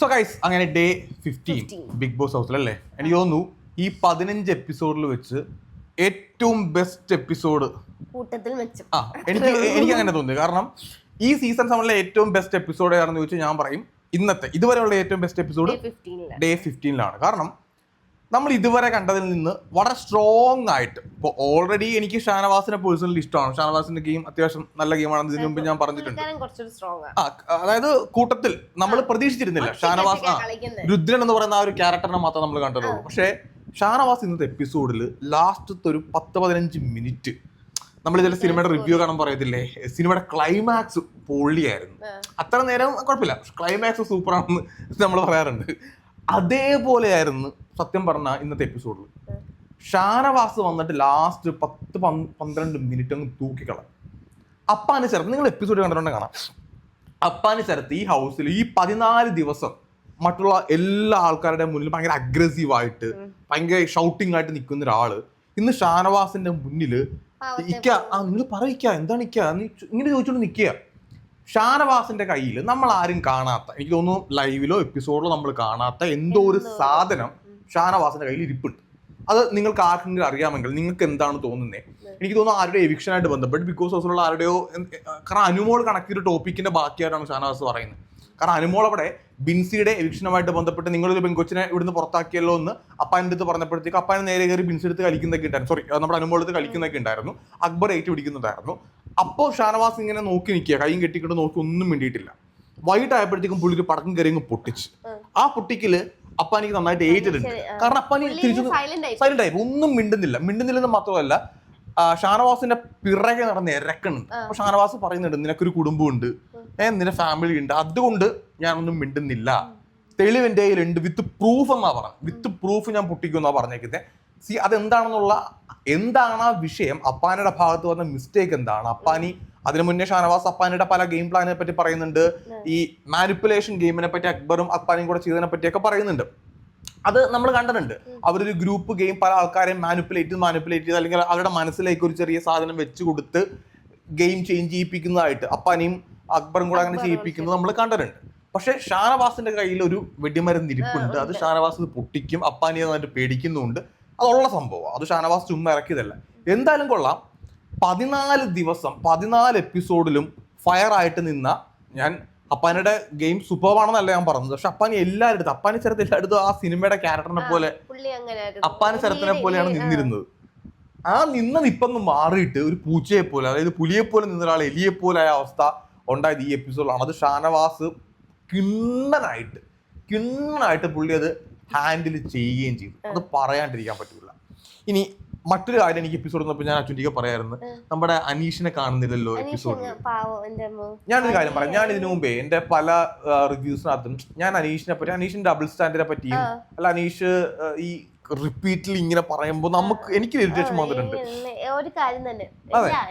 So guys അങ്ങനെ day fifteen 15. Bigg Boss ഹൗസിൽ അല്ലേ എനിക്ക് തോന്നുന്നു ഈ പതിനഞ്ച് എപ്പിസോഡിൽ വെച്ച് ഏറ്റവും ബെസ്റ്റ് എപ്പിസോഡ് കൂട്ടത്തിൽ ആ എനിക്ക് എനിക്ക് അങ്ങനെ തോന്നി കാരണം ഈ സീസൺ സെവനിലെ ഏറ്റവും ബെസ്റ്റ് എപ്പിസോഡ് ഏതാണെന്ന് ചോദിച്ചാൽ ഞാൻ പറയും ഇന്നത്തെ ഇതുവരെയുള്ള ഏറ്റവും ബെസ്റ്റ് എപ്പിസോഡ് ഡേ ഫിഫ്റ്റീനിലാണ് കാരണം നമ്മൾ ഇതുവരെ കണ്ടതിൽ നിന്ന് വളരെ സ്ട്രോങ് ആയിട്ട് ഇപ്പോൾ ഓൾറെഡി എനിക്ക് ഷാനവാസിനെ പേഴ്സണലി ഇഷ്ടമാണ്. ഷാനവാസിന്റെ ഗെയിം അത്യാവശ്യം നല്ല ഗെയിമാണെന്ന് ഇതിനു മുമ്പ് ഞാൻ പറഞ്ഞിട്ടുണ്ട്. ആ. അതായത് കൂട്ടത്തിൽ നമ്മൾ പ്രതീക്ഷിച്ചിരുന്നില്ല ഷാനവാസ് ആ രുദ്രൻ എന്ന് പറയുന്ന ആ ഒരു ക്യാരക്ടറിനെ മാത്രമേ നമ്മൾ കണ്ടിട്ടുള്ളൂ പക്ഷേ ഷാനവാസ് ഇന്നത്തെ എപ്പിസോഡിൽ ലാസ്റ്റത്തെ ഒരു പത്ത് പതിനഞ്ച് മിനിറ്റ് നമ്മൾ ചില സിനിമയുടെ റിവ്യൂ കാണാൻ പറയത്തില്ലേ സിനിമയുടെ ക്ലൈമാക്സ് പൊള്ളിയായിരുന്നു. അത്ര നേരം കുഴപ്പമില്ല. ക്ലൈമാക്സ് സൂപ്പറാണെന്ന് നമ്മൾ പറയാറുണ്ട്. അതേപോലെയായിരുന്നു സത്യം പറഞ്ഞ ഇന്നത്തെ എപ്പിസോഡിൽ ഷാനവാസ് വന്നിട്ട് ലാസ്റ്റ് പത്ത് പന്ത് പന്ത്രണ്ട് മിനിറ്റ് അങ്ങ് തൂക്കിക്കളാം അപ്പാന് ശരത്ത് നിങ്ങൾ എപ്പിസോഡ് കണ്ടിട്ടുണ്ടെങ്കിൽ കാണാം. അപ്പാന് ശരത്ത് ഈ ഹൗസിൽ ഈ പതിനാല് ദിവസം മറ്റുള്ള എല്ലാ ആൾക്കാരുടെ മുന്നിൽ ഭയങ്കര അഗ്രസീവ് ആയിട്ട് ഭയങ്കര ഷൗട്ടിംഗ് ആയിട്ട് നിൽക്കുന്ന ഒരാൾ ഇന്ന് ഷാനവാസിന്റെ മുന്നിൽ ഇക്ക ആ നിങ്ങൾ പറയിക്ക എന്താണ് ഇക്ക? നീ ഇങ്ങനെ ചോദിച്ചോണ്ട് നിൽക്കുക ഷാനവാസിന്റെ കയ്യിൽ നമ്മൾ ആരും കാണാത്ത എനിക്ക് തോന്നുന്നു ലൈവിലോ എപ്പിസോഡിലോ നമ്മൾ കാണാത്ത എന്തോ ഒരു സാധനം ഷാനവാസിന്റെ കയ്യിൽ ഇരിപ്പുണ്ട്. അത് നിങ്ങൾക്ക് ആർക്കെങ്കിലും അറിയാമെങ്കിൽ നിങ്ങൾക്ക് എന്താണ് തോന്നുന്നത് എനിക്ക് തോന്നുന്നു ആരുടെ എവിക്ഷനായിട്ട് ബന്ധപ്പെട്ട് ബിക്കോസ് ഹൗസിലുള്ള ആരുടെയോ കാരണം അനുമോൾ കണക്കിയൊരു ടോപ്പിക്കിന്റെ ബാക്കിയായിട്ടാണ് ഷാനവാസ് പറയുന്നത്. കാരണം അനുമോൾ അവിടെ ബിൻസിയുടെ എവിക്ഷനുമായിട്ട് ബന്ധപ്പെട്ട് നിങ്ങളൊരു പെൺകൊച്ചിനെ ഇവിടുന്ന് പുറത്താക്കിയല്ലോ എന്ന് അപ്പാന്റെ അടുത്ത് പറഞ്ഞപ്പോഴത്തേക്ക് അപ്പാൻ നേരെ കയറി ബിൻസി എടുത്ത് കളിക്കുന്നതൊക്കെ ഉണ്ടായിരുന്നു. സോറി നമ്മുടെ അനുമോൾ എടുത്ത് കളിക്കുന്നൊക്കെ ഉണ്ടായിരുന്നു. അക്ബർ ഏറ്റുപിടിക്കുന്നുണ്ടായിരുന്നു അപ്പോൾ ഷാനവാസ് ഇങ്ങനെ നോക്കി നിൽക്കുക. കൈയും കെട്ടിക്കൊണ്ട് നോക്കി ഒന്നും വേണ്ടിയിട്ടില്ല വൈകിട്ടായപ്പോഴത്തേക്കും പുള്ളിക്ക് പുള്ളി ഒരു പടക്കം കയറി അങ്ങ് പൊട്ടിച്ച്. ആ പൊട്ടിക്കൽ അപ്പാനിക്ക് നന്നായിട്ട് ഏറ്റിട്ടുണ്ട്. കാരണം അപ്പാനി തിരിച്ചു സൈലന്റ് ആയി. ഒന്നും മിണ്ടുന്നില്ല. മിണ്ടുന്നില്ലെന്ന് മാത്രമല്ല ഷാനവാസിന്റെ പിറകെ നടന്ന് ഇരക്കുന്നുണ്ട്. അപ്പൊ ഷാനവാസ് പറയുന്നുണ്ട് നിനക്കൊരു കുടുംബമുണ്ട് ഏ നിന്റെ ഫാമിലി ഉണ്ട്. അതുകൊണ്ട് ഞാനൊന്നും മിണ്ടുന്നില്ല. തെളിവ് എന്റെ കയ്യിലുണ്ട്. വിത്ത് പ്രൂഫ് എന്നാ പറഞ്ഞത്. വിത്ത് പ്രൂഫ് ഞാൻ പൊട്ടിക്കുമെന്നാ പറഞ്ഞേക്കുന്നത് സി അതെന്താണെന്നുള്ള എന്താണ് ആ വിഷയം? അപ്പാനിയുടെ ഭാഗത്ത് വന്ന മിസ്റ്റേക്ക് എന്താണ്? അപ്പാനി അതിനു മുന്നേ ഷാനവാസ് അപ്പാനിയുടെ പല ഗെയിം പ്ലാനിനെ പറ്റി പറയുന്നുണ്ട്. ഈ മാനിപ്പുലേഷൻ ഗെയിമിനെ പറ്റി അക്ബറും അപ്പാനിയും കൂടെ ചെയ്തതിനെ പറ്റിയൊക്കെ പറയുന്നുണ്ട്. അത് നമ്മൾ കണ്ടിട്ടുണ്ട്. അവരൊരു ഗ്രൂപ്പ് ഗെയിം പല ആൾക്കാരെയും മാനിപ്പുലേറ്റ് ചെയ്ത് മാനിപ്പുലേറ്റ് ചെയ്ത് അല്ലെങ്കിൽ അവരുടെ മനസ്സിലേക്ക് ഒരു ചെറിയ സാധനം വെച്ച് കൊടുത്ത് ഗെയിം ചേഞ്ച് ചെയ്യിപ്പിക്കുന്നതായിട്ട് അപ്പാനിയും അക്ബറും കൂടെ അങ്ങനെ ചെയ്യിപ്പിക്കുന്നത് നമ്മൾ കണ്ടിട്ടുണ്ട്. പക്ഷെ ഷാനവാസിന്റെ കയ്യിൽ ഒരു വെടിമരുന്ന് ഇരിപ്പുണ്ട്. അത് ഷാനവാസ് പൊട്ടിക്കും. അപ്പാനി നന്നായിട്ട് പേടിക്കുന്നുണ്ട്. അതുള്ള സംഭവം അത് ഷാനവാസ് ചുമ്മാ ഇറക്കിയതല്ല. എന്തായാലും കൊള്ളാം. പതിനാല് ദിവസം പതിനാല് എപ്പിസോഡിലും ഫയർ ആയിട്ട് നിന്ന ഞാൻ അപ്പാനിയുടെ ഗെയിം സൂപ്പർവാണെന്നല്ല ഞാൻ പറഞ്ഞത്. പക്ഷെ അപ്പാനി എല്ലാവരുടെ അപ്പാനി സ്ഥലത്ത് എല്ലായിടത്തും ആ സിനിമയുടെ ക്യാരക്ടറിനെ പോലെ അപ്പാന സ്ഥലത്തിനെ പോലെയാണ് നിന്നിരുന്നത്. ആ നിന്ന നിപ്പങ്ങ് മാറിയിട്ട് ഒരു പൂച്ചയെ പോലെ അതായത് പുലിയെ പോലെ നിന്ന ഒരാൾ എലിയെ പോലെ ആയ അവസ്ഥ ഉണ്ടായത് ഈ എപ്പിസോഡിലാണ് അത് ഷാനവാസ് കിണ്ണനായിട്ട് കിണ്ണനായിട്ട് പുള്ളി അത് ഹാൻഡിൽ ചെയ്യുകയും ചെയ്തു. അത് പറയാണ്ടിരിക്കാൻ പറ്റില്ല ഇനി മറ്റൊരു കാര്യം എനിക്ക് എപ്പിസോഡ് വന്നപ്പോൾ ഞാൻ അച്ഛന്റെ പറയായിരുന്നു. നമ്മുടെ അനീഷിനെ കാണുന്നില്ലല്ലോ എപ്പിസോഡ് ഞാനൊരു കാര്യം പറയാം. ഞാൻ ഇതിനു മുമ്പേ എന്റെ പല റിവ്യൂസിനകത്തും ഞാൻ അനീഷിനെ പറ്റി അനീഷിന്റെ ഡബിൾ സ്റ്റാൻഡിനെ പറ്റിയും അല്ല അനീഷ് ഈ റിപ്പീറ്റിൽ ഇങ്ങനെ പറയുമ്പോൾ നമുക്ക് എനിക്ക് ഇറിറ്റേഷൻ വന്നിട്ടുണ്ട്. ഒരു കാര്യം തന്നെ.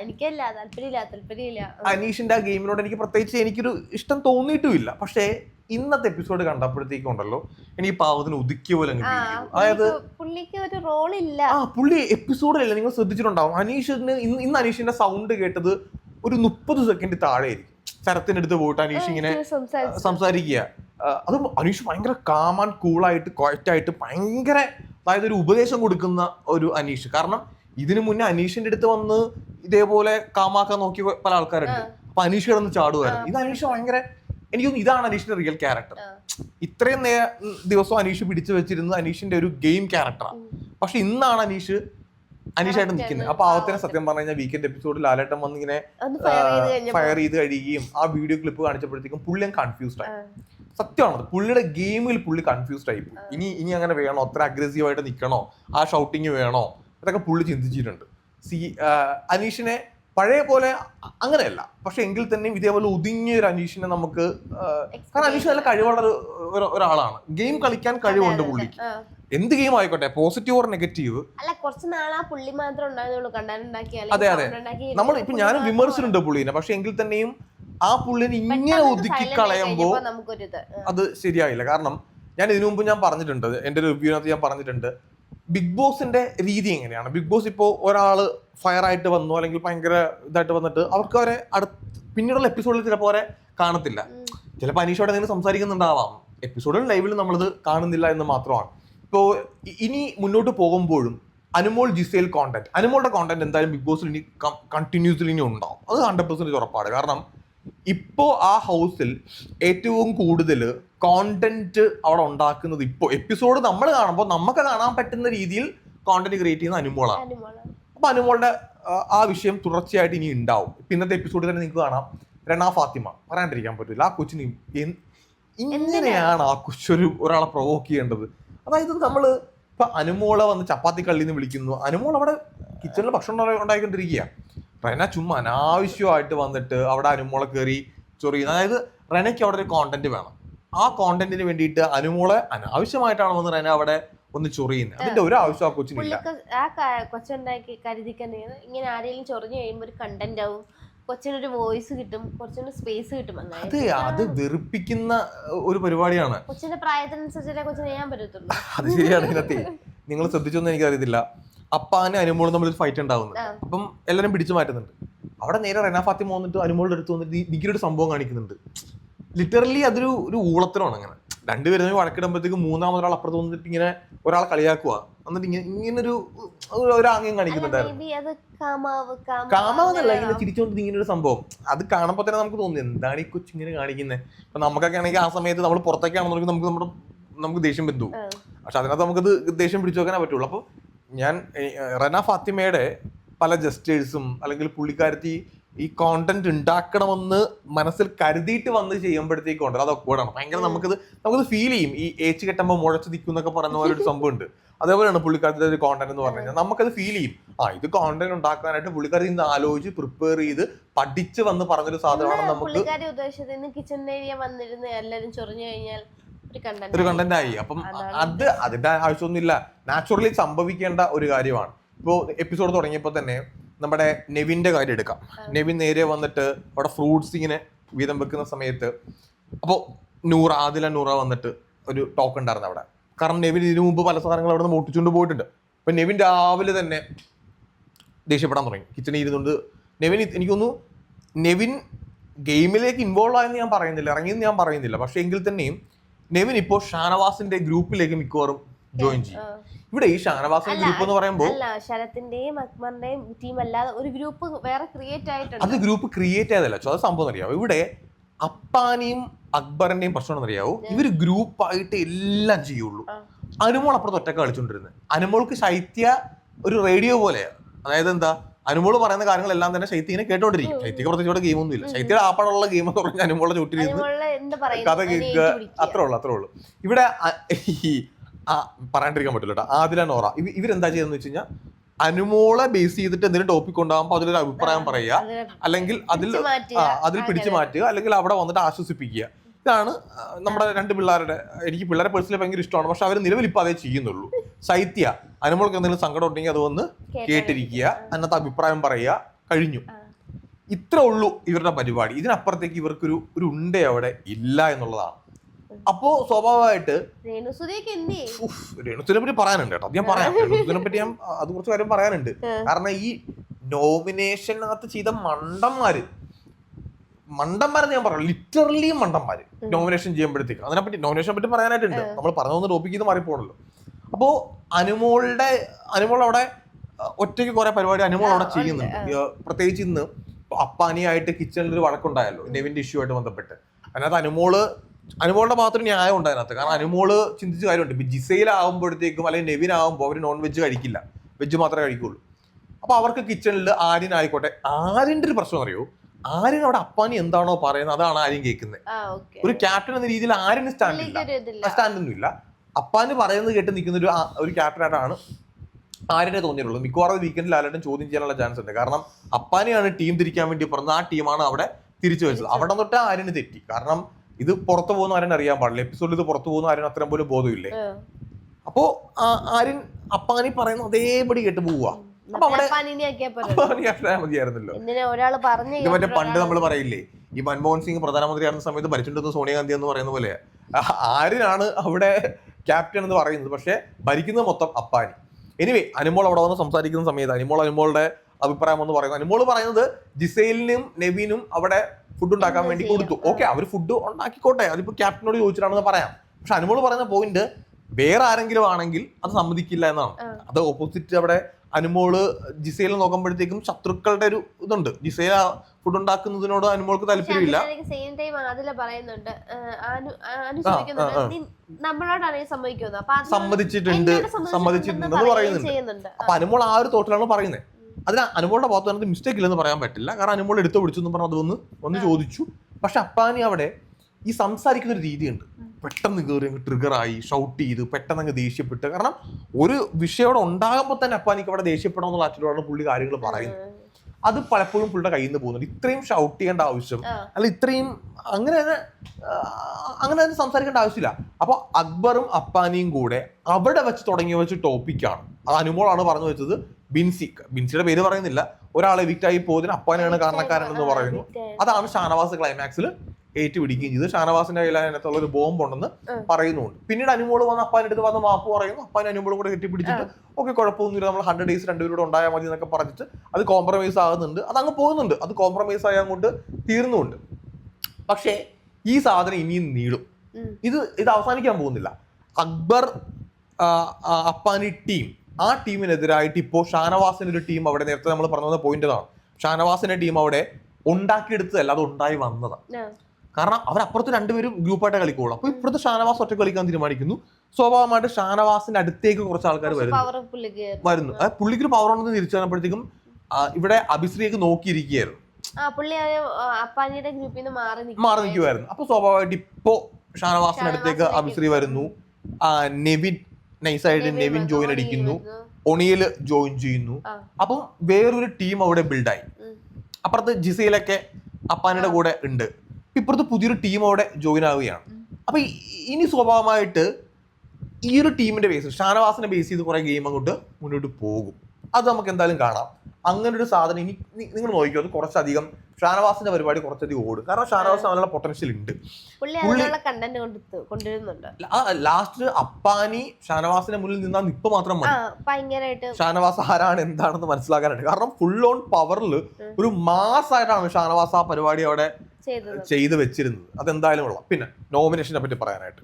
എനിക്കല്ല താല്പര്യമില്ല താല്പര്യമില്ല. അനീഷിന്റെ ആ ഗെയിമിനോട് എനിക്ക് പ്രത്യേകിച്ച് എനിക്കൊരു ഇഷ്ടം തോന്നിയിട്ടുമില്ല. പക്ഷേ ഇന്നത്തെ എപ്പിസോഡ് കണ്ടപ്പോഴത്തേക്കും ഉണ്ടല്ലോ എനിക്ക് പാവത്തിന് ഒതുക്കിയ പോലെ അങ്ങ് ആ, feel ചെയ്തു. അതായത് പുള്ളിക്ക് പുള്ളിക്ക് ഒരു റോൾ ഇല്ല. ആ പുള്ളി എപ്പിസോഡിലല്ല നിങ്ങൾ ശ്രദ്ധിച്ചിട്ടുണ്ടാവും. അനീഷിന് ഇന്ന് ഇന്ന് അനീഷിന്റെ സൗണ്ട് കേട്ടത് ഒരു മുപ്പത് സെക്കൻഡ് താഴെ ആയിരിക്കും ശരത്തിന്റെ അടുത്ത് പോയിട്ട് അനീഷ് ഇങ്ങനെ സംസാരിച്ചു സംസാരിക്കുക. ആ, അത് അനീഷ് ഭയങ്കര കാമാൻ കൂളായിട്ട് ക്വയറ്റായിട്ട് ഭയങ്കര അതായത് ഒരു ഉപദേശം കൊടുക്കുന്ന ഒരു അനീഷ്. കാരണം ഇതിനു മുന്നേ അനീഷിന്റെ അടുത്ത് വന്ന് ഇതേപോലെ കാമാക്കാൻ നോക്കിയ പല ആൾക്കാരുണ്ട്. അപ്പൊ അനീഷ് കിടന്ന് ചാടുമായിരുന്നു ഇത് അനീഷ് ഭയങ്കര എനിക്ക് തോന്നുന്നു ഇതാണ് അനീഷിന്റെ റിയൽ ക്യാരക്ടർ ഇത്രയും നേ ദിവസം അനീഷ് പിടിച്ചു വെച്ചിരുന്നത് അനീഷിന്റെ ഒരു ഗെയിം ക്യാരക്ടറാണ് പക്ഷെ ഇന്നാണ് അനീഷ് അനീഷായിട്ട് നിൽക്കുന്നത്. അപ്പൊ ആവത്തിനെ സത്യം പറഞ്ഞു കഴിഞ്ഞാൽ വീക്കെൻഡ് എപ്പിസോഡിൽ ലാലേട്ടൻ വന്ന് ഇങ്ങനെ ഒന്ന് ഫയർ ചെയ്ത് കഴിയുകയും ആ വീഡിയോ ക്ലിപ്പ് കാണിച്ചപ്പോഴത്തേക്കും പുള്ളി കൺഫ്യൂസ്ഡ് ആയി. സത്യമാണത്. പുള്ളിയുടെ ഗെയിമിൽ പുള്ളി കൺഫ്യൂസ്ഡ് ആയി. ഇനി ഇനി അങ്ങനെ വേണോ? അത്ര അഗ്രസീവ് ആയിട്ട് നിൽക്കണോ? ആ ഷൗട്ടിങ് വേണോ? ഇതൊക്കെ പുള്ളി ചിന്തിച്ചിട്ടുണ്ട്. സി അനീഷിനെ പഴയ പോലെ അങ്ങനെയല്ല. പക്ഷെ എങ്കിൽ തന്നെയും ഇതേപോലെ ഒതുങ്ങിയ ഒരു അനീഷിനെ നമുക്ക് കാരണം അനീഷ് നല്ല കഴിവുള്ള ഒരു- ഒരു- ഒരാളാണ്. ഗെയിം കളിക്കാൻ കഴിവുണ്ട് പുള്ളിക്ക്. എന്ത് ഗെയിം ആയിക്കോട്ടെ പോസിറ്റീവ് ഓർ നെഗറ്റീവ് അല്ല കുറച്ച് പുള്ളി മാത്രമേ ഉണ്ടായിരുന്നുള്ളൂ അതെ, അതെ. നമ്മൾ ഇപ്പൊ ഞാനും വിമർശനുണ്ട് പുള്ളിനെ. പക്ഷെ എങ്കിൽ തന്നെയും ആ പുള്ളിനെ ഇങ്ങനെ ഒതുക്കി കളയുമ്പോ അത് ശരിയായില്ല. കാരണം ഞാൻ ഇതിനു മുമ്പ് ഞാൻ പറഞ്ഞിട്ടുണ്ട് എന്റെ റിവ്യൂവിനകത്ത് ഞാൻ പറഞ്ഞിട്ടുണ്ട് ബിഗ് ബോസിന്റെ രീതി എങ്ങനെയാണ്? ബിഗ് ബോസ് ഇപ്പോ ഒരാൾ ഫയർ ആയിട്ട് വന്നു അല്ലെങ്കിൽ ഭയങ്കര ഇതായിട്ട് വന്നിട്ട് അവർക്ക് അവരെ അടുത്ത് പിന്നീടുള്ള എപ്പിസോഡിൽ ചിലപ്പോൾ അവരെ കാണത്തില്ല. ചിലപ്പോൾ അനീഷോടെ എന്തെങ്കിലും സംസാരിക്കുന്നുണ്ടാവാം. എപ്പിസോഡിൽ ലൈവിൽ നമ്മളിത് കാണുന്നില്ല എന്ന് മാത്രമാണ്. ഇപ്പോൾ ഇനി മുന്നോട്ട് പോകുമ്പോഴും അനുമോൾ ജിസേൽ കോണ്ടന്റ് അനുമോളുടെ കോണ്ടന്റ് എന്തായാലും ബിഗ് ബോസിൽ ഇനി കണ്ടിന്യൂസ്ലി ഇനി ഉണ്ടാവും. അത് ഹൺഡ്രഡ് പെർസെന്റ് ഉറപ്പാണ്. കാരണം ഇപ്പോൾ ആ ഹൗസിൽ ഏറ്റവും കൂടുതൽ കോണ്ടന്റ് അവിടെ ഉണ്ടാക്കുന്നത് ഇപ്പോൾ എപ്പിസോഡ് നമ്മൾ കാണുമ്പോൾ നമുക്ക് കാണാൻ പറ്റുന്ന രീതിയിൽ കോണ്ടന്റ് ക്രിയേറ്റ് ചെയ്യുന്ന അനുമോളാണ്. അനുമോൾ അപ്പൊ അനുമോളുടെ ആ, വിഷയം തുടർച്ചയായിട്ട് ഇനി ഉണ്ടാവും. ഇന്നത്തെ എപ്പിസോഡിൽ തന്നെ നിങ്ങൾക്ക് കാണാം. രണ ഫാത്തിമ. പറയാണ്ടിരിക്കാൻ പറ്റില്ല ആ കൊച്ചിന് ഇങ്ങനെയാണ് ആ കൊച്ചൊരു ഒരാളെ പ്രൊവോക്ക് ചെയ്യേണ്ടത്. അതായത് നമ്മൾ ഇപ്പൊ അനുമോളെ വന്ന് ചപ്പാത്തി കള്ളി എന്ന് വിളിക്കുന്നു. അനുമോൾ അവിടെ കിച്ചണിൽ ഭക്ഷണം ഉണ്ടായിക്കൊണ്ടിരിക്കുക റെന ചുമ്മാ അനാവശ്യമായിട്ട് വന്നിട്ട് അവിടെ അനുമോളെ കയറി ചൊറി അതായത് റെനയ്ക്ക് അവിടെ ഒരു കോണ്ടന്റ് വേണം. ആ കോണ്ടന്റിന് വേണ്ടിയിട്ട് അനുമോളെ അനാവശ്യമായിട്ടാണ് വന്ന് റെന അവിടെ ഒന്ന് ചൊറിയുന്നത് അതിന്റെ ഒരു ആവശ്യം ആ കൊച്ചിനില്ല. ആ കൊച്ചുണ്ടാക്കി കരുതിക്കുന്നത് ഇങ്ങനെ ആരെങ്കിലും ചൊറിഞ്ഞു കഴിയുമ്പോൾ ഒരു കണ്ടന്റ് ആവും. കൊച്ചിനൊരു വോയിസ് കിട്ടും കൊച്ചിന് സ്പേസ് കിട്ടും അത് അതെ അത് വെറുപ്പിക്കുന്ന ഒരു പരിപാടിയാണ്. കൊച്ചിന്റെ പ്രായത്തിനനുസരിച്ചല്ലേ കൊച്ചിന് ചെയ്യാൻ പറ്റത്തുള്ളൂ. അത് ശരിയാണ് ഇതിനകത്തെ നിങ്ങൾ ശ്രദ്ധിച്ചൊന്നും എനിക്കറിയത്തില്ല. അപ്പാന് അനുമോളും തമ്മിൽ ഫൈറ്റ് ഉണ്ടാവുന്നുണ്ട് അപ്പം എല്ലാവരും പിടിച്ചു മാറ്റുന്നുണ്ട്. അവിടെ നേരെ റെന ഫാത്തിമ വന്നിട്ട് അനുമോളുടെ അടുത്ത് വന്നിട്ട് ഡിഗ്രി ഒരു സംഭവം കാണിക്കുന്നുണ്ട്. ലിറ്ററലി അതൊരു ഒരു ഊളത്തിലാണ് അങ്ങനെ. രണ്ടുപേരും വഴക്കിടുമ്പോഴത്തേക്ക് മൂന്നാമതൊരാൾ അപ്പുറത്ത് വന്നിട്ട് ഇങ്ങനെ ഒരാളെ കളിയാക്കുക എന്നിട്ട് ഇങ്ങനെ ഇങ്ങനൊരു ഒരു- ആംഗ്യം കാണിക്കുന്നുണ്ടായിരുന്നു. കാമാവെന്നല്ല ഇങ്ങനെ ചിരിച്ചോണ്ട് ഇങ്ങനെ ഒരു സംഭവം. അത് കാണുമ്പോൾ തന്നെ നമുക്ക് തോന്നി എന്താണ് ഈ കൊച്ചിങ്ങനെ കാണിക്കുന്നത് ഇപ്പൊ നമുക്കൊക്കെ ആണെങ്കിൽ ആ സമയത്ത് നമ്മൾ പുറത്തേക്കാണെന്നുണ്ടെങ്കിൽ നമുക്ക് നമ്മുടെ നമുക്ക് ദേഷ്യം ബന്ധു. പക്ഷെ അതിനകത്ത് നമുക്കത് ദേഷ്യം പിടിച്ചു വെക്കാനേ പറ്റുള്ളൂ. അപ്പോൾ ഞാൻ റന ഫാത്തിമയുടെ പല ജസ്റ്റേഴ്സും അല്ലെങ്കിൽ പുള്ളിക്കാരത്തി ഈ കോണ്ടന്റ് ഉണ്ടാക്കണമെന്ന് മനസ്സിൽ കരുതിയിട്ട് വന്ന് ചെയ്യുമ്പോഴത്തേക്കും ഉണ്ട് അത് ഒക്കോടാണ് ഭയങ്കര നമുക്കത് നമുക്കത് ഫീൽ ചെയ്യും. ഈ ഏച്ച് കെട്ടുമ്പോൾ മുഴച്ച് നിൽക്കും എന്നൊക്കെ പറയുന്ന പോലെ ഒരു സംഭവം ഉണ്ട് അതേപോലെയാണ് പുള്ളിക്കാരത്തിന്റെ ഒരു കോണ്ടന്റ് എന്ന് പറഞ്ഞു കഴിഞ്ഞാൽ നമുക്കത് ഫീൽ ചെയ്യും. ആ ഇത് കോണ്ടന്റ് ഉണ്ടാക്കാനായിട്ട് പുള്ളിക്കാരി ഇന്ന് ആലോചിച്ച് പ്രിപ്പയർ ചെയ്ത് പഠിച്ച് വന്ന് പറഞ്ഞൊരു സാധനമാണ് നമുക്ക് കിച്ചൺ ഏരിയ വന്നിരുന്ന് ചൊറിഞ്ഞു കഴിഞ്ഞാൽ ഒരു കണ്ടന്റ് ആയി. അപ്പം അത് അതിന്റെ ആവശ്യമൊന്നുമില്ല. നാച്ചുറലി സംഭവിക്കേണ്ട ഒരു കാര്യമാണ്. ഇപ്പോൾ എപ്പിസോഡ് തുടങ്ങിയപ്പോൾ തന്നെ നമ്മുടെ നെവിന്റെ കാര്യം എടുക്കാം. നെവിൻ നേരെ വന്നിട്ട് അവിടെ ഫ്രൂട്ട്സ് ഇങ്ങനെ വീതം വെക്കുന്ന സമയത്ത് അപ്പോൾ നൂറ ആദില നൂറ വന്നിട്ട് ഒരു ടോക്ക് ഉണ്ടായിരുന്നു അവിടെ. കാരണം നെവിൻ ഇതിനു മുമ്പ് പല സാധനങ്ങൾ അവിടെ നിന്ന് മോട്ടിച്ചുകൊണ്ട് പോയിട്ടുണ്ട്. അപ്പം നെവിൻ രാവിലെ തന്നെ ദേഷ്യപ്പെടാൻ തുടങ്ങി. കിച്ചണിൽ ഇരുന്നുകൊണ്ട് നെവിൻ എനിക്കൊന്നു നെവിൻ ഗെയിമിലേക്ക് ഇൻവോൾവ് ആയെന്ന് ഞാൻ പറയുന്നില്ല ഇറങ്ങിയെന്ന് ഞാൻ പറയുന്നില്ല. പക്ഷേ എങ്കിൽ തന്നെയും നെവിൻ ഇപ്പോൾ ഷാനവാസിന്റെ ഗ്രൂപ്പിലേക്ക് മിക്കവാറും ജോയിൻ ചെയ്യും. ഇവിടെ ഈ അല്ല, ഗ്രൂപ്പ് എന്ന് പറയുമ്പോൾ അല്ല ശരത്തിന്റെയും അക്ബറിന്റെയും ടീം അല്ലാതെ ഒരു ഗ്രൂപ്പ് വേറെ ക്രിയേറ്റ് ആയിട്ടുണ്ട്. അത് ഗ്രൂപ്പ് ക്രിയേറ്റ് ആയതല്ല. അത് സംഭവം അറിയാവോ ഇവിടെ അപ്പാനെയും അക്ബറിന്റെയും പ്രശ്നം അറിയാവോ? ഇവർ ഗ്രൂപ്പായിട്ട് എല്ലാം ചെയ്യുള്ളൂ. അനുമോൾ അപ്പുറത്ത് ഒറ്റ കളിച്ചോണ്ടിരുന്നത് അനുമോൾക്ക് ശൈത്യ ഒരു റേഡിയോ പോലെയാണ് അതായത് എന്താ? അനുമോൾ പറയുന്ന കാര്യങ്ങളെല്ലാം തന്നെ ശൈത്യ ഇങ്ങനെ കേട്ടോണ്ടിരിക്കും. ശൈത്യക്ക് പ്രത്യേകിച്ച് ഗെയിം ഒന്നും ഇല്ല ശൈത്യയുടെ ആപ്പാടുള്ള ഗെയിം എന്ന് പറഞ്ഞാൽ അനുമോളെ ചുട്ടിരുന്ന് എന്ത് കഥ കേൾക്കുക. അത്രേ ഉള്ളൂ അത്രേ ഉള്ളൂ. ഇവിടെ ഈ ആ പറയാണ്ടിരിക്കാൻ പറ്റില്ല കേട്ടോ. ആദില നോറ. ഇവ ഇവരെന്താ ചെയ്യുന്നത് വെച്ച് കഴിഞ്ഞാൽ അനുമോളെ ബേസ് ചെയ്തിട്ട് എന്തെങ്കിലും ടോപ്പിക് ഉണ്ടാകുമ്പോൾ അതിലൊരു അഭിപ്രായം പറയുക. അല്ലെങ്കിൽ അതിൽ ആ അതിൽ പിടിച്ചു മാറ്റുക. അല്ലെങ്കിൽ അവിടെ വന്നിട്ട് ആശ്വസിപ്പിക്കുക. ഇതാണ് നമ്മുടെ രണ്ട് പിള്ളേരുടെ എനിക്ക് പിള്ളേരെ പേഴ്സണലി ഭയങ്കര ഇഷ്ടമാണ്. പക്ഷെ അവർ നിലവിൽ ഇപ്പൊ അതേ ചെയ്യുന്നുള്ളൂ. ശൈത്യ അനുമോൾക്ക് എന്തെങ്കിലും സങ്കടം ഉണ്ടെങ്കിൽ അത് വന്ന് കേട്ടിരിക്കുക. അതിനകത്ത് അഭിപ്രായം പറയുക. കഴിഞ്ഞു. ഇത്രേ ഇത്ര ഉള്ളൂ ഇവരുടെ പരിപാടി. ഇതിനപ്പുറത്തേക്ക് ഇവർക്കൊരു ഒരു ഉണ്ടേ അവിടെ ഇല്ല എന്നുള്ളതാണ്. അപ്പോ സ്വാഭാവികമായിട്ട് രേണുസുതിയൊക്കെ എന്ത് രേണുസിനെ പറ്റി പറയാനുണ്ട് കേട്ടോ. അത് ഞാൻ പറയാം. രേണുസിനെ പറ്റി ഞാൻ അത് കുറച്ച് കാര്യം പറയാനുണ്ട്. കാരണം ഈ നോമിനേഷനകത്ത് ചെയ്ത മണ്ടന്മാര് മണ്ടന്മാരെന്ന് ഞാൻ പറയാം. ലിറ്ററലി മണ്ടന്മാര് നോമിനേഷൻ ചെയ്യുമ്പോഴത്തേക്ക്. അതിനെപ്പറ്റി നോമിനേഷനെ പറ്റി പറയാനായിട്ടുണ്ട്. നമ്മൾ പറഞ്ഞു ടോപ്പിക്ക് ഇത് മാറിപ്പോണല്ലോ അപ്പോ അനുമോളുടെ അനുമോൾ അവിടെ ഒറ്റയ്ക്ക് കുറെ പരിപാടി അനുമോൾ അവിടെ ചെയ്യുന്നുണ്ട്. പ്രത്യേകിച്ച് ഇന്ന് അപ്പാനിയായിട്ട് കിച്ചണിൽ ഒരു വഴക്കുണ്ടായല്ലോ നെവിന്റെ ഇഷ്യൂ ആയിട്ട് ബന്ധപ്പെട്ട്. അതിനകത്ത് അനുമോൾ അനുമോളുടെ മാത്രം ന്യായം ഉണ്ട് അതിനകത്ത്. കാരണം അനുമോൾ ചിന്തിച്ച കാര്യമുണ്ട്. ഇപ്പൊ ജിസയിലാകുമ്പോഴത്തേക്കും അല്ലെങ്കിൽ നെവിൻ ആകുമ്പോൾ അവർ നോൺ വെജ് കഴിക്കില്ല. വെജ് മാത്രമേ കഴിക്കുള്ളൂ. അപ്പൊ അവർക്ക് കിച്ചണിൽ ആര്യൻ ആയിക്കോട്ടെ. ആര്യന്റെ ഒരു പ്രശ്നം അറിയോ? ആര്യൻ അവിടെ അപ്പാനി എന്താണോ പറയുന്നത് അതാണ് ആര്യൻ കേൾക്കുന്നത് ഒരു ക്യാപ്റ്റൻ എന്ന രീതിയിൽ ആര്യന് സ്റ്റാൻഡ് ഇല്ല. പുള്ളിക്കൊരു സ്റ്റാൻഡ് ഒന്നും ഇല്ല അപ്പാന് പറയുന്നത് കേട്ട് നിൽക്കുന്ന ഒരു ഒരു ക്യാപ്റ്റനായിട്ടാണ് ആര്യനെ തോന്നിയിട്ടുള്ളൂ മിക്കവാറും വീക്കെൻഡിൽ ആരുടെ ചോദ്യം ചെയ്യാനുള്ള ചാൻസ് ഉണ്ട്. കാരണം അപ്പാനെയാണ് ടീം തിരിക്കാൻ വേണ്ടി പറഞ്ഞത്. ആ ടീമാണ് അവിടെ തിരിച്ചു വെച്ചത്. അവിടെ തൊട്ട് ആര്യന് തെറ്റി. കാരണം ഇത് പുറത്തു പോകുന്ന ആരും അറിയാൻ പാടില്ല. എപ്പിസോഡിൽ ഇത് പുറത്തു പോകുന്ന ആരും അത്രയും പോലും ബോധമില്ലേ? അപ്പോ ആരും ആര്യൻ അപ്പാനി പറയുന്ന അതേപടി കേട്ട് പോവുക. മതിയായിരുന്നല്ലോ. ഇത് മറ്റേ പണ്ട് നമ്മൾ പറയില്ലേ ഈ മൻമോഹൻ സിംഗ് പ്രധാനമന്ത്രിയായിരുന്ന സമയത്ത് ഭരിച്ചിട്ടുണ്ടെന്ന് സോണിയാഗാന്ധി എന്ന് പറയുന്ന പോലെ. ആരിനാണ് ആര്യനാണ് അവിടെ ക്യാപ്റ്റൻ എന്ന് പറയുന്നത്. പക്ഷെ ഭരിക്കുന്നത് മൊത്തം അപ്പാനി. എനിവേ അനുമോൾ അവിടെ വന്ന് സംസാരിക്കുന്ന സമയത്ത് അനുമോൾ അനുമോളുടെ അഭിപ്രായം എന്ന് പറയുന്നത് അനുമോൾ പറയുന്നത് ജിസൈലിനും നെവിനും അവിടെ ഫുഡ് ഉണ്ടാക്കാൻ വേണ്ടി കൊടുത്തു. ഓക്കെ അവർ ഫുഡ് ഉണ്ടാക്കിക്കോട്ടെ. അതിപ്പോ ക്യാപ്റ്റനോട് ചോദിച്ചിട്ടാണെന്ന് പറയാം. പക്ഷെ അനുമോൾ പറയുന്ന പോയിന്റ് വേറെ ആരെങ്കിലും ആണെങ്കിൽ അത് സമ്മതിക്കില്ല എന്നാണ്. അത് ഓപ്പോസിറ്റ് അവിടെ അനുമോൾ ജിസയിൽ നോക്കുമ്പോഴത്തേക്കും ശത്രുക്കളുടെ ഒരു ഇതുണ്ട്. ജിസയിൽ ഫുഡ് ഉണ്ടാക്കുന്നതിനോട് അനുമോൾക്ക് താല്പര്യമില്ല. സെയിം ടൈം അതില പറയുന്നുണ്ട്. നമ്മളോടാണ് അത് സമ്മതിച്ചിട്ടുണ്ട്. സമ്മതിച്ചിട്ടുണ്ടെന്ന് പറയുന്നുണ്ട്. അപ്പൊ അനുമോൾ ആ ഒരു തോട്ടിലാണ് പറയുന്നത് അതിന് അനുമോളുടെ ഭാഗത്ത് അതിനകത്ത് മിസ്റ്റേക്ക് ഇല്ലെന്ന് പറയാൻ പറ്റില്ല. കാരണം അനുമോൾ എടുത്തു പിടിച്ചു എന്ന് പറഞ്ഞാൽ അതൊന്ന് വന്ന് ചോദിച്ചു. പക്ഷെ അപ്പാനി അവിടെ ഈ സംസാരിക്കുന്ന ഒരു രീതിയുണ്ട്. പെട്ടെന്ന് കയറി അങ്ങ് ട്രിഗറായി ഷൗട്ട് ചെയ്ത് പെട്ടെന്ന് അങ്ങ് ദേഷ്യപ്പെട്ട്. കാരണം ഒരു വിഷയം അവിടെ ഉണ്ടാകുമ്പോൾ തന്നെ അപ്പാനിക്ക് അവിടെ ദേഷ്യപ്പെടണം എന്നുള്ള അറ്റോടാണ് പുള്ളി കാര്യങ്ങൾ പറയുന്നത്. അത് പലപ്പോഴും പുള്ളിയുടെ കയ്യിൽ നിന്ന് പോകുന്നുണ്ട്. ഇത്രയും ഷൗട്ട് ചെയ്യേണ്ട ആവശ്യം അല്ല ഇത്രയും അങ്ങനെ തന്നെ, അങ്ങനെ തന്നെ സംസാരിക്കേണ്ട ആവശ്യമില്ല. അപ്പൊ അക്ബറും അപ്പാനിയും കൂടെ അവിടെ വെച്ച് തുടങ്ങി വെച്ച ടോപ്പിക്കാണ് അത് അനുമോളാണ് പറഞ്ഞു വെച്ചത്. ബിൻസി. ബിൻസിയുടെ പേര് പറയുന്നില്ല. ഒരാളെ എവിക്റ്റ് ആയി പോകുന്നതിന് അപ്പാനാണ് കാരണക്കാരനെന്ന് പറയുന്നു അതാണ് ഷാനവാസ് ക്ലൈമാക്സിൽ ഏറ്റുപിടിക്കുകയും ചെയ്തു ഷാനവാസിന്റെ കയ്യിൽ അതിനകത്തുള്ള ഒരു ബോംബ് ഉണ്ടെന്ന് പറയുന്നുണ്ട്. പിന്നീട് അനുമോൾ വന്ന് അപ്പാന്റെ അടുത്ത് വന്ന് മാപ്പ് പറയുന്നു. അപ്പാൻ അനുമോളും കൂടെ കെട്ടിപ്പിടിച്ചിട്ട് ഓക്കെ കുഴപ്പമൊന്നുമില്ല നമ്മൾ ഹൺഡ്രഡ് ഡേയ്സ് രണ്ടുപേരോട് ഉണ്ടായാൽ മതി എന്നൊക്കെ പറഞ്ഞിട്ട് അത് കോംപ്രമൈസ് ആകുന്നുണ്ട്. അത് അങ്ങ് പോകുന്നുണ്ട്. അത് കോംപ്രമൈസ് ആയി അങ്ങോട്ട് തീർന്നുണ്ട്. പക്ഷേ ഈ സാധനം ഇനിയും നീളും. ഇത് ഇത് അവസാനിക്കാൻ പോകുന്നില്ല. അക്ബർ അപ്പാനി ടീം ആ ടീമിനെതിരായിട്ട് ഇപ്പോൾ ഷാനവാസിന്റെ ഒരു ടീം അവിടെ നേരത്തെ നമ്മൾ പറഞ്ഞ പോയിന്റ് അതാണ് ഷാനവാസിന്റെ ടീം അവിടെ ഉണ്ടാക്കിയെടുത്തതല്ല അത് ഉണ്ടായി വന്നതാണ്. കാരണം അവരപ്പുറത്ത് രണ്ടുപേരും ഗ്രൂപ്പായിട്ട് കളിക്കുള്ളൂ. അപ്പൊ ഇപ്പുറത്ത് ഷാനവാസ് ഒറ്റ കളിക്കാൻ തീരുമാനിക്കുന്നു. സ്വാഭാവികമായിട്ട് ഷാനവാസിന്റെ അടുത്തേക്ക് കുറച്ച് ആൾക്കാർ വരുന്നു. വരുന്നു. പുള്ളിക്ക് ഒരു പവർ ഉണ്ടെന്ന് തിരിച്ചു വന്നപ്പോഴത്തേക്കും ഇവിടെ അഭിശ്രീക്ക് നോക്കിയിരിക്കുകയായിരുന്നു. മാറി നിൽക്കും മാറി നിൽക്കുമായിരുന്നു അപ്പൊ സ്വാഭാവികമായിട്ട് ഇപ്പോ ഷാനവാസിന്റെ അടുത്തേക്ക് അഭിശ്രീ വരുന്നു. നെവിൻ നൈസായിട്ട് നെവിൻ ജോയിൻ അടിക്കുന്നു. ഒണിയൽ ജോയിൻ ചെയ്യുന്നു. അപ്പം വേറൊരു ടീം അവിടെ ബിൽഡായി. അപ്പുറത്ത് ജിസയിലൊക്കെ അപ്പാനയുടെ കൂടെ ഉണ്ട്. ഇപ്പുറത്ത് പുതിയൊരു ടീം അവിടെ ജോയിൻ ആവുകയാണ്. അപ്പൊ ഇനി സ്വാഭാവികമായിട്ട് ഈ ഒരു ടീമിന്റെ ബേസ് ഷാനവാസിനെ ബേസ് ചെയ്ത് കുറെ ഗെയിം അങ്ങോട്ട് മുന്നോട്ട് പോകും. അത് നമുക്ക് എന്തായാലും കാണാം. അങ്ങനെ ഒരു സാധനം ഇനി നിങ്ങൾ നോക്കിക്കോ അത് കുറച്ചധികം ഷാനവാസിന്റെ പരിപാടി കുറച്ചധികം ഓടും. കാരണം ഷാനവാസ് അതിനുള്ള പൊട്ടൻഷ്യൽ ഉണ്ട് ലാസ്റ്റ് അപ്പാനി ഷാനവാസിന്റെ മുന്നിൽ നിന്നാൽ നിപ്പ് മാത്രം മതി. ഷാനവാസ് ആരാണ് എന്താണെന്ന് മനസ്സിലാക്കാനായിട്ട്. കാരണം ഫുൾ ഓൺ പവറിൽ ഒരു മാസ് ആയിട്ടാണ് ഷാനവാസ് ആ പരിപാടി അവിടെ ചെയ്തു വെച്ചിരുന്നത്. അതെന്തായാലും ഉള്ള പിന്നെ നോമിനേഷനെ പറ്റി പറയാനായിട്ട്.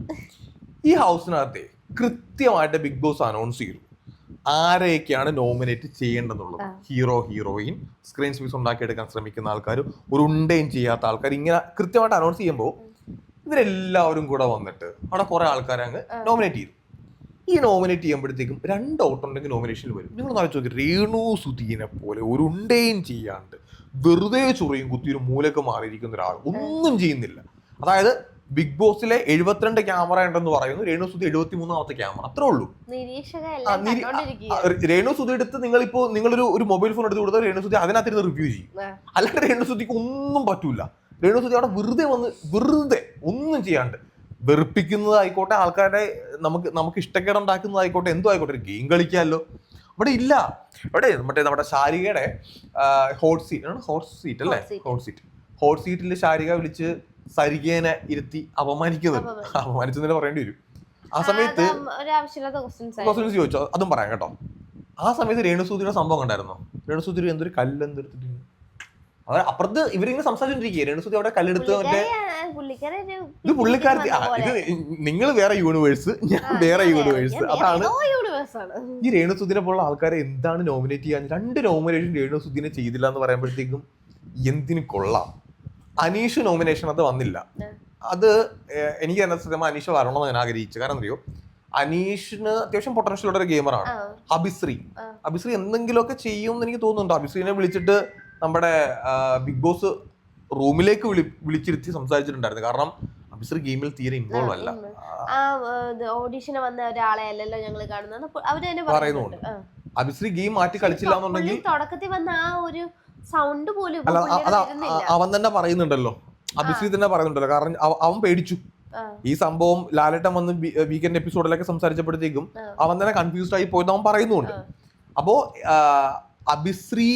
ഈ ഹൗസിനകത്തെ കൃത്യമായിട്ട് ബിഗ് ബോസ് അനൗൺസ് ചെയ്തു. ആരെയൊക്കെയാണ് നോമിനേറ്റ് ചെയ്യേണ്ടതെന്നുള്ളത്? ഹീറോ ഹീറോയിൻ സ്ക്രീൻ സ്പേസ് ഉണ്ടാക്കിയെടുക്കാൻ ശ്രമിക്കുന്ന ആൾക്കാർ ഒരു ഉണ്ടയും ചെയ്യാത്ത ആൾക്കാർ ഇങ്ങനെ കൃത്യമായിട്ട് അനൗൺസ് ചെയ്യുമ്പോൾ ഇവരെല്ലാവരും കൂടെ വന്നിട്ട് അവിടെ കുറെ ആൾക്കാരെ അങ്ങ് നോമിനേറ്റ് ചെയ്തു ഈ നോമിനേറ്റ് ചെയ്യുമ്പോഴത്തേക്കും രണ്ട് ഔട്ടുണ്ടെങ്കിൽ നോമിനേഷനിൽ വരും. നിങ്ങൾ ആലോചിച്ച് നോക്കി രേണു സുധീനെ പോലെ ഒരു ഉണ്ടയും ചെയ്യാണ്ട് വെറുതെ ചൊറിയും കുത്തിയൊരു മൂലക്ക് മാറിയിരിക്കുന്ന ഒരാൾ ഒന്നും ചെയ്യുന്നില്ല. അതായത് ബിഗ് ബോസിലെ എഴുപത്തിരണ്ട് ക്യാമറ ഉണ്ടെന്ന് പറയുന്നു. രേണു സുധി എഴുപത്തി മൂന്നാമത്തെ ക്യാമറ. അത്രേ ഉള്ളൂ. രേണു സുധി എടുത്ത് നിങ്ങൾ നിങ്ങളിപ്പോ നിങ്ങളൊരു ഒരു മൊബൈൽ ഫോൺ എടുത്ത് കൊടുത്താൽ രേണു സുധി അതിനകത്തിരുന്ന് റിവ്യൂ ചെയ്യും. അല്ലാണ്ട് രേണു സുധിക്ക് ഒന്നും പറ്റൂല. രേണു സുധി അവിടെ വെറുതെ വന്ന് വെറുതെ ഒന്നും ചെയ്യാണ്ട് വെറുപ്പിക്കുന്നതായിക്കോട്ടെ ആൾക്കാരുടെ നമുക്ക് നമുക്ക് ഇഷ്ടക്കേടുണ്ടാക്കുന്നതായിക്കോട്ടെ എന്തോ ആയിക്കോട്ടെ ഗെയിം കളിക്കാമല്ലോ. ഇവിടെ ഇല്ല. ഇവിടെ മറ്റേ നമ്മുടെ ശാരികയുടെ ഹോട്ട് സീറ്റ് ഹോട്ട് സീറ്റ് അല്ലേ? ഹോട്ട് സീറ്റ് ഹോട്ട് സീറ്റിൽ ശാരിക വിളിച്ച് സരികേനെ ഇരുത്തി അപമാനിക്കുന്നത്. അപമാനിച്ചു. അപമാനിച്ചെന്നെ പറയേണ്ടി വരും. ആ സമയത്ത് ക്വസ്റ്റ്യൻസ് ചോദിച്ചോ. അതും പറയാം കേട്ടോ. ആ സമയത്ത് രേണുസൂതിയുടെ സംഭവം കണ്ടായിരുന്നോ? രേണുസൂതിരി എന്തൊരു കല്ല് എന്തെടുത്തിട്ട് അവർ അപ്പുറത്ത് ഇവരിങ്ങനെ സംസാരിച്ചോണ്ടിരിക്കുക രേണുസൂതി അവിടെ കല്ലെടുത്ത് മറ്റേ ഇത് പുള്ളിക്കാരത്തി ഇത് നിങ്ങൾ വേറെ യൂണിവേഴ്സ് ഞാൻ വേറെ യൂണിവേഴ്സ് അതാണ് ഈ രേണുസുദിനെ പോലുള്ള ആൾക്കാരെ എന്താണ് നോമിനേറ്റ് ചെയ്യാൻ? രണ്ട് നോമിനേഷൻ രേണുസുദിനെ ചെയ്തില്ല എന്ന് പറയുമ്പോഴത്തേക്കും എന്തിനു കൊള്ളാം? അനീഷ് നോമിനേഷൻ അത് വന്നില്ല. അത് എനിക്ക് തന്നെ സത്യം അനീഷ് വരണമെന്ന് ഞാൻ ആഗ്രഹിച്ചു. കാരണം അറിയോ അനീഷിന് അത്യാവശ്യം പൊട്ടൻഷ്യൽ ഉള്ള ഒരു ഗെയിമറാണ്. അഭിശ്രീ. അഭിശ്രീ എന്തെങ്കിലുമൊക്കെ ചെയ്യും എന്ന് എനിക്ക് തോന്നുന്നുണ്ട്. അഭിശ്രീനെ വിളിച്ചിട്ട് നമ്മുടെ ബിഗ് ബോസ് റൂമിലേക്ക് വിളി വിളിച്ചിരുത്തി സംസാരിച്ചിട്ടുണ്ടായിരുന്നു. കാരണം അഭിശ്രീ ഗെയിമിൽ തീരെ ഇൻവോൾവ് അല്ല. ആ, ഓഡീഷന് വന്ന ഒരാളെ അല്ലല്ലോ ഞങ്ങൾ കാണുന്നത്. അവർ തന്നെ പറയുന്നുണ്ട്. അഭിശ്രീ ഗെയിം മാറ്റി കളിച്ചില്ല എന്നുണ്ടെങ്കിൽ തുടക്കത്തിൽ വന്ന ആ ഒരു സൗണ്ട് പോലും അല്ല അതാ അവൻ തന്നെ പറയുന്നുണ്ടല്ലോ. അഭിശ്രീ തന്നെ പറയുന്നുണ്ടല്ലോ. കാരണം അവൻ പേടിച്ചു. ഈ സംഭവം ലാലേട്ടൻ വന്ന് വീക്കെൻഡ് എപ്പിസോഡിലൊക്കെ സംസാരിച്ചപ്പോഴത്തേക്കും അവൻ തന്നെ കൺഫ്യൂസ്ഡ് ആയി പോയെന്ന് അവൻ പറയുന്നുണ്ട്. അപ്പോ അഭിശ്രീ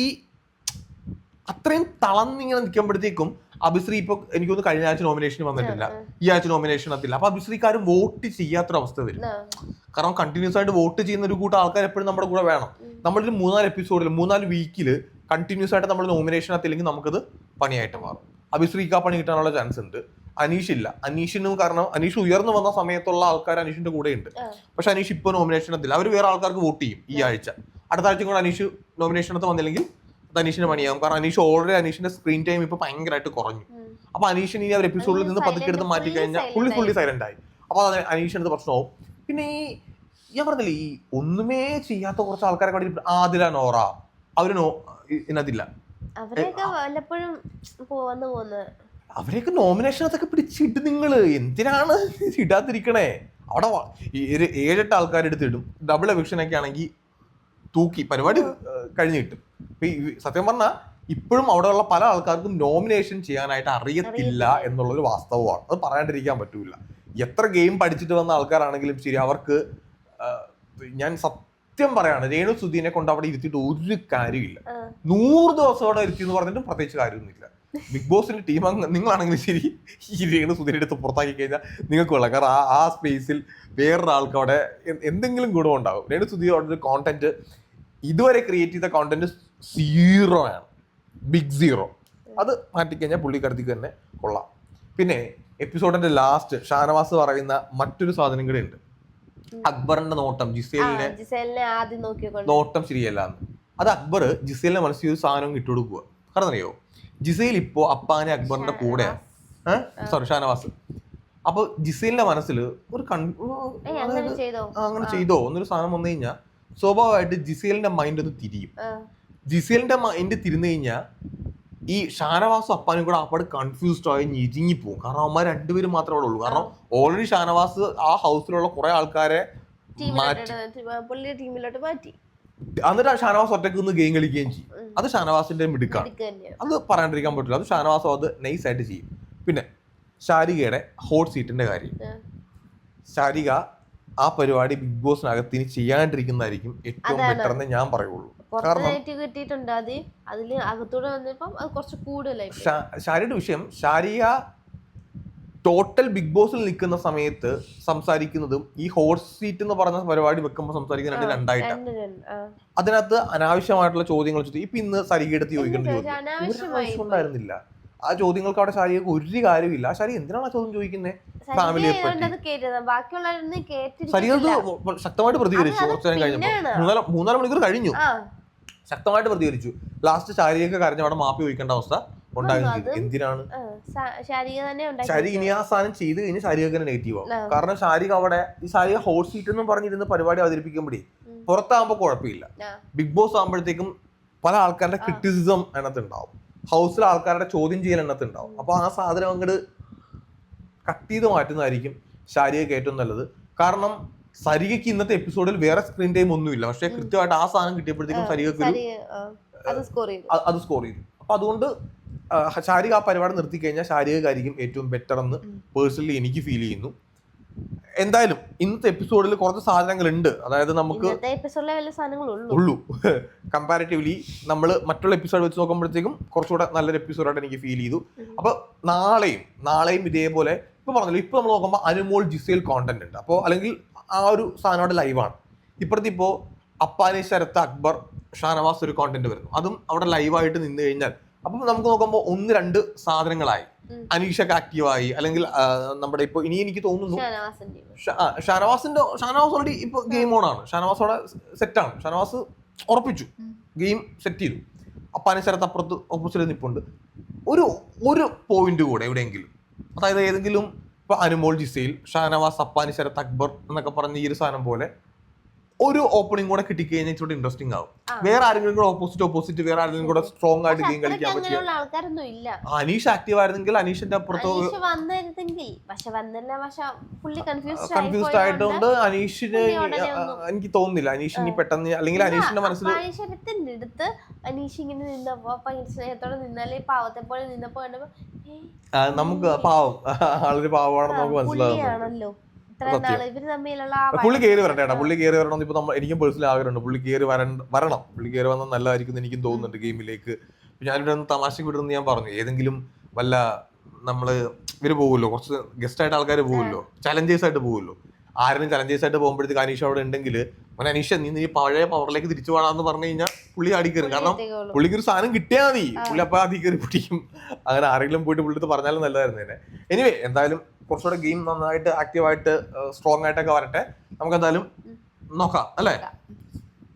അത്രയും തളർന്നിങ്ങനെ നിൽക്കുമ്പോഴത്തേക്കും അഭിശ്രീ ഇപ്പൊ എനിക്കൊന്ന് കഴിഞ്ഞ ആഴ്ച നോമിനേഷൻ വന്നിട്ടില്ല. ഈ ആഴ്ച നോമിനേഷൻ എത്തില്ല അപ്പൊ അഭിശ്രീക്കാരും വോട്ട് ചെയ്യാത്തൊരവസ്ഥ വരും. കാരണം കണ്ടിന്യൂസ് ആയിട്ട് വോട്ട് ചെയ്യുന്ന ഒരു കൂട്ടം ആൾക്കാർ എപ്പോഴും നമ്മുടെ കൂടെ വേണം. നമ്മളൊരു മൂന്നാൽ എപ്പിസോഡിൽ മൂന്നാൽ വീക്കിൽ കണ്ടിന്യൂസ് ആയിട്ട് നമ്മൾ നോമിനേഷൻ എത്തില്ലെങ്കിൽ നമുക്കത് പണിയായിട്ട് മാറും. അഭിശ്രീക്ക് ആ പണി കിട്ടാനുള്ള ചാൻസ് ഉണ്ട്. അനീഷ് ഇല്ല. അനീഷിനും കാരണം അനീഷ് ഉയർന്നു വന്ന സമയത്തുള്ള ആൾക്കാർ അനീഷിന്റെ കൂടെ ഉണ്ട്. പക്ഷെ അനീഷ് ഇപ്പൊ നോമിനേഷൻ എത്തില്ല അവർ വേറെ ആൾക്കാർക്ക് വോട്ട് ചെയ്യും ഈ ആഴ്ച. അടുത്ത ആഴ്ച കൂടെ അനീഷ് നോമിനേഷൻ എടുത്ത് വന്നില്ലെങ്കിൽ അത് അനീഷിന് പണിയാകും കാരണം അനീഷ് ഓൾറെഡി അനീഷിന്റെ സ്ക്രീൻ ടൈം ഇപ്പൊ ഭയങ്കരമായിട്ട് കുറഞ്ഞു. അപ്പൊ അനീഷിന് ഇനി അവർ എപ്പിസോഡിൽ നിന്ന് പതുക്കെ എടുത്ത് മാറ്റി കഴിഞ്ഞാൽ ഫുള്ളി ഫുള്ളി സൈലന്റ് ആയി. അപ്പൊ അത് അനീഷിന് പ്രശ്നമാവും പിന്നെ ഈ ഞാൻ പറഞ്ഞില്ലേ ഈ ഒന്നുമേ ചെയ്യാത്ത കുറച്ച് ആൾക്കാരെ കൂടി ആദില നോറ. അവർ നോ ഇതിനകത്തില്ല അവരെയൊക്കെ വല്ലപ്പോഴും അതൊക്കെ വന്ന് പോകുന്നത് അവരെയൊക്കെ നോമിനേഷനകത്തൊക്കെ പിടിച്ചിട്ട് നിങ്ങൾ എന്തിനാണ് ഇടാതിരിക്കണേ അവിടെ ഒരു ഏഴെട്ട് ആൾക്കാരെടുത്ത് ഇടും ഡബിൾ എവിക്ഷനൊക്കെ ആണെങ്കിൽ തൂക്കി പരിപാടി കഴിഞ്ഞ് കിട്ടും സത്യം പറഞ്ഞാൽ ഇപ്പോഴും അവിടെയുള്ള പല ആൾക്കാർക്കും നോമിനേഷൻ ചെയ്യാനായിട്ട് അറിയത്തില്ല എന്നുള്ളൊരു വാസ്തവമാണ് അത് പറയാണ്ടിരിക്കാൻ പറ്റൂല എത്ര ഗെയിം പഠിച്ചിട്ട് വന്ന ആൾക്കാരാണെങ്കിലും ശരി അവർക്ക് ഞാൻ സത്യം പറയാണ് രേണു സുധീനെ കൊണ്ട് അവിടെ ഇരുത്തിയിട്ട് ഒരു കാര്യമില്ല. നൂറ് ദിവസം അവിടെ ഇരുത്തി എന്ന് പറഞ്ഞിട്ടും പ്രത്യേകിച്ച് കാര്യമൊന്നുമില്ല. ബിഗ് ബോസിന്റെ ടീം നിങ്ങളാണെങ്കിലും ശരി ഈ രേണു സുധീനെ എടുത്ത് പുറത്താക്കി കഴിഞ്ഞാൽ നിങ്ങൾക്ക് കൊള്ളാം. കാരണം ആ ആ സ്പേസിൽ വേറൊരാൾക്ക് അവിടെ എന്തെങ്കിലും ഗുണം ഉണ്ടാകും രേണു സുധീർ അവിടെ കോണ്ടന്റ് ഇതുവരെ ക്രിയേറ്റ് ചെയ്ത കോണ്ടന്റ് സീറോ ആണ്. ബിഗ് സീറോ അത് മാറ്റിക്കഴിഞ്ഞാൽ പുള്ളിക്കടത്തേക്ക് തന്നെ കൊള്ളാം. പിന്നെ എപ്പിസോഡിന്റെ ലാസ്റ്റ് ഷാനവാസ് പറയുന്ന മറ്റൊരു സാധനം കൂടെ ഉണ്ട്. അക്ബറിന്റെ നോട്ടം ജിസേലിനെ ജിസേലിനെ ആദ്യം നോക്കിക്കൊണ്ട്. നോട്ടം ശരിയല്ലന്ന് അത് അക്ബർ ജിസേലിന്റെ മനസ്സിൽ ഒരു സാധനം ഇട്ടുകൊടുക്കുക കാരണം അറിയോ ജിസേൽ ഇപ്പോ അപ്പാനെ അക്ബറിന്റെ കൂടെയാണ് സോറി ഷാനവാസ്. അപ്പൊ ജിസേലിന്റെ മനസ്സിൽ ഒരു കൺ അങ്ങനെ ചെയ്തോ? എന്നൊരു സാധനം വന്നു കഴിഞ്ഞാൽ സ്വാഭാവികമായിട്ട് ജിസേലിന്റെ മൈൻഡ് ഒന്ന് തിരിയും. ജിസേലിന്റെ മൈൻഡ് തിരിഞ്ഞു കഴിഞ്ഞാൽ ഈ ഷാനവാസും അപ്പാനും കൂടെ അപ്പാട് കൺഫ്യൂസ്ഡ് ആയി ഞെരിഞ്ഞു പോകും കാരണം അവന്മാർ രണ്ടുപേരും മാത്രമേ ഉള്ളൂ. കാരണം ഓൾറെഡി ഷാനവാസ് ആ ഹൗസിലുള്ള കുറെ ആൾക്കാരെ ടീമിലോട്ട് മാറ്റി എന്നിട്ട് ഷാനവാസ് ഒറ്റയ്ക്ക് നിന്ന് ഗെയിം കളിക്കുകയും ചെയ്യും. അത് ഷാനവാസിന്റെ മിടുക്കാണ്. അത് പറയാണ്ടിരിക്കാൻ പറ്റില്ല. അത് ഷാനവാസം അത് നൈസ് ആയിട്ട് ചെയ്യും. പിന്നെ ശാരികയുടെ ഹോട്ട് സീറ്റിന്റെ കാര്യം. ശാരിക ആ പരിപാടി ബിഗ് ബോസിനകത്ത് ഇനി ചെയ്യാണ്ടിരിക്കുന്നതായിരിക്കും ഏറ്റവും. ബെറ്റർ എന്ന് ഞാൻ പറയുള്ളൂ. പുറത്ത് കാരണം നൈറ്റ് കിട്ടിയിട്ടുണ്ട് അത് അതിൽ അകത്തൂടെ വന്നപ്പം അത് കുറച്ച് കൂടുതലായി ഷാരിയുടെ വിഷയം ഷാരിയ ടോട്ടൽ ബിഗ് ബോസിൽ നിൽക്കുന്ന സമയത്ത് സംസാരിക്കുന്നതും ഈ ഹോട്ട് സീറ്റ് എന്ന് പറഞ്ഞ പരിപാടി വെക്കുമ്പോൾ സംസാരിക്കുന്ന രണ്ട് രണ്ടായിട്ടാണ് രണ്ട് രണ്ട് അതിനകത്ത് അനാവശ്യമായിട്ടുള്ള ചോദ്യങ്ങൾ ചോദിച്ചു. ഇപ്പൊ ഇന്ന് സരിക എടുത്ത് ചോദിക്കേണ്ട ഉണ്ടായിരുന്നില്ല. ആ ചോദ്യങ്ങൾക്ക് അവിടെ ശാരിക്ക് ഒരു കാര്യമില്ല. ശാരി എന്തിനാണ് ആ ചോദ്യം ചോദിക്കുന്നത് ഫാമിലിയെ പറ്റി. ശക്തമായിട്ട് പ്രതികരിച്ചു. കുറച്ചു നേരം കഴിഞ്ഞപ്പോൾ. മൂന്നാൽ മൂന്നാൽ മണിക്കൂർ കഴിഞ്ഞു. ശക്തമായിട്ട് പ്രതികരിച്ചു. ലാസ്റ്റ് ശാരീരിക കരഞ്ഞ അവിടെ മാപ്പി ചോദിക്കേണ്ട അവസ്ഥ ഉണ്ടായിരുന്നു എന്തിനാണ്? ശാരീരിക ഇനി ആ സാധനം ചെയ്ത് കഴിഞ്ഞ് ശാരീരിക നെഗറ്റീവ് ആവും. കാരണം ശാരീരിക അവിടെ ഈ ശാരീരിക ഹോട്ട് സീറ്റ് എന്നും പറഞ്ഞിരുന്ന പരിപാടി അവതരിപ്പിക്കുമ്പോഴേ പുറത്താകുമ്പോ പുറത്താകുമ്പോൾ കുഴപ്പമില്ല ബിഗ് ബോസ് ആകുമ്പോഴത്തേക്കും പല ആൾക്കാരുടെ ക്രിറ്റിസിസം എണ്ണത്തുണ്ടാവും ഹൗസിലെ ആൾക്കാരുടെ ചോദ്യം ചെയ്യൽ എണ്ണത്തുണ്ടാവും ഉണ്ടാവും അപ്പൊ ആ സാധനം അങ്ങോട്ട് കട്ട് ചെയ്ത് മാറ്റുന്നതായിരിക്കും ശാരീരിക ഏറ്റവും നല്ലത്. കാരണം സരികയ്ക്ക് ഇന്നത്തെ എപ്പിസോഡിൽ വേറെ സ്ക്രീൻ ടൈം ഒന്നുമില്ല. പക്ഷെ കൃത്യമായിട്ട് ആ സാധനം കിട്ടിയപ്പോഴത്തേക്കും സരികക്ക് ഒരു അത് സ്കോർ ചെയ്തു. അപ്പൊ അതുകൊണ്ട് ശാരിക ആ പരിപാടി നിർത്തി കഴിഞ്ഞാൽ ശാരീരികമായിരിക്കും ഏറ്റവും ബെറ്റർ എന്ന് പേഴ്സണലി എനിക്ക് ഫീൽ ചെയ്യുന്നു. എന്തായാലും ഇന്നത്തെ എപ്പിസോഡിൽ കുറച്ച് സാധനങ്ങളുണ്ട്. അതായത് നമുക്ക് ഉള്ളൂ. കമ്പാരിറ്റീവ്ലി നമ്മൾ മറ്റുള്ള എപ്പിസോഡ് വെച്ച് നോക്കുമ്പോഴത്തേക്കും കുറച്ചുകൂടെ നല്ലൊരു എപ്പിസോഡായിട്ട് എനിക്ക് ഫീൽ ചെയ്തു. അപ്പൊ നാളെയും നാളെയും ഇതേപോലെ ഇപ്പൊ പറഞ്ഞല്ലോ ഇപ്പൊ നമ്മൾ നോക്കുമ്പോൾ അനുമോൾ ജിസേൽ കോണ്ടന്റ് ഉണ്ട്. അപ്പോൾ അല്ലെങ്കിൽ ആ ഒരു സാധനം ലൈവാണ് ഇപ്പുറത്ത് ഇപ്പോൾ അപ്പാനി ശരത്ത് അക്ബർ ഷാനവാസ് ഒരു കോണ്ടന്റ് വരുന്നു. അതും അവിടെ ലൈവായിട്ട് നിന്ന് കഴിഞ്ഞാൽ അപ്പം നമുക്ക് നോക്കുമ്പോൾ ഒന്ന് രണ്ട് സാധനങ്ങളായി. അനീഷ അനീഷൊക്കെ ആക്റ്റീവായി അല്ലെങ്കിൽ നമ്മുടെ ഇപ്പോൾ ഇനി എനിക്ക് തോന്നുന്നു ഷാനവാസിന്റെ ഷാനവാസ് ഓൾറെഡി ഇപ്പൊ ഗെയിം ഓൺ ആണ്. ഷാനവാസ് അവിടെ സെറ്റാണ് ഷാനവാസ് ഉറപ്പിച്ചു. ഗെയിം സെറ്റ് ചെയ്തു. അപ്പാനി ശരത്ത് അപ്പുറത്ത് ഓപ്പോസിറ്റ് നിപ്പുണ്ട്. ഒരു ഒരു പോയിന്റ് കൂടെ എവിടെയെങ്കിലും. അതായത് ഏതെങ്കിലും ഇപ്പൊ അനുമോൾ ജിസയിൽ ഷാനവാസ് അപ്പാനി ശരത് അക്ബർ എന്നൊക്കെ പറഞ്ഞ ഈ ഒരു സാധനം പോലെ ഒരു ഓപ്പണിംഗ് കൂടെ കിട്ടിക്കഴിഞ്ഞാൽ ഇച്ചിരി ഇൻട്രസ്റ്റിംഗ് ആവും. വേറെ ആരെങ്കിലും കൂടെ ഓപ്പോസിറ്റ് ഓപ്പോസിറ്റ് വേറെ ആരെങ്കിലും കൂടെ സ്ട്രോങ് ആയിട്ട് ഗെയിം കളിക്കാൻ പറ്റിയ ഇല്ല. അനീഷ് ആക്റ്റീവ് ആയിരുന്നെങ്കിൽ അനീഷിന്റെ അപ്പുറത്ത് കൺഫ്യൂസ്ഡ് ആയതുകൊണ്ട് അനീഷിന് എനിക്ക് തോന്നുന്നില്ല. അനീഷ് ഇനി പെട്ടെന്ന് അല്ലെങ്കിൽ അനീഷിന്റെ മനസ്സിൽ അടുത്ത് അനീഷ് ഇങ്ങനെ നിന്നപ്പോ സ്നേഹത്തോടെ നിന്നാലേ പാവത്തെ പോലെ നിന്നപ്പോ കണ്ടപ്പോ നമുക്ക് പാവം. ആളൊരു പാവമാണെന്ന് നമുക്ക് മനസ്സിലാകുന്നു പുള്ളി കയറി വരട്ടെ പുള്ളി കയറി വരണം ഇപ്പൊ നമ്മൾ എനിക്കും പേഴ്സണൽ ആഗ്രഹമുണ്ട്. പുള്ളി കയറി വരണ്ട വരണം. പുള്ളി കയറി വന്നാൽ നല്ലതായിരിക്കും എന്ന് എനിക്കും തോന്നുന്നുണ്ട് ഗെയിമിലേക്ക്. ഞാനിവിടെ ഒന്ന് തമാശക്ക് വിടുന്നു ഞാൻ പറഞ്ഞു. ഏതെങ്കിലും വല്ല നമ്മൾ ഇവർ പോകുമല്ലോ കുറച്ച് ഗസ്റ്റ് ആയിട്ട് ആൾക്കാർ പോകുമല്ലോ ചലഞ്ചേഴ്സ് ആയിട്ട് പോകുമല്ലോ ആരും ചലഞ്ചേഴ്സ് ആയിട്ട് പോകുമ്പോഴത്തേക്ക് അനീഷ അവിടെ ഉണ്ടെങ്കിൽ അവൻ അനീഷ നീ നീ പഴയ പവറിലേക്ക് തിരിച്ചു പോകണമെന്ന് പറഞ്ഞു കഴിഞ്ഞാൽ പുള്ളി അടിക്കരും കാരണം പുള്ളിക്ക് ഒരു സാധനം കിട്ടിയാൽ മതി. പുള്ളി അപ്പം അധികം പിടിക്കും. അങ്ങനെ ആരെങ്കിലും പോയിട്ട് പുള്ളിത്ത് പറഞ്ഞാലും നല്ലതായിരുന്നു തന്നെ. എനിവേ എന്തായാലും കുറച്ചുകൂടെ ഗെയിം നന്നായിട്ട് ആക്റ്റീവായിട്ട് സ്ട്രോങ് ആയിട്ടൊക്കെ വരട്ടെ. നമുക്ക് എന്തായാലും നോക്കാം അല്ലേ?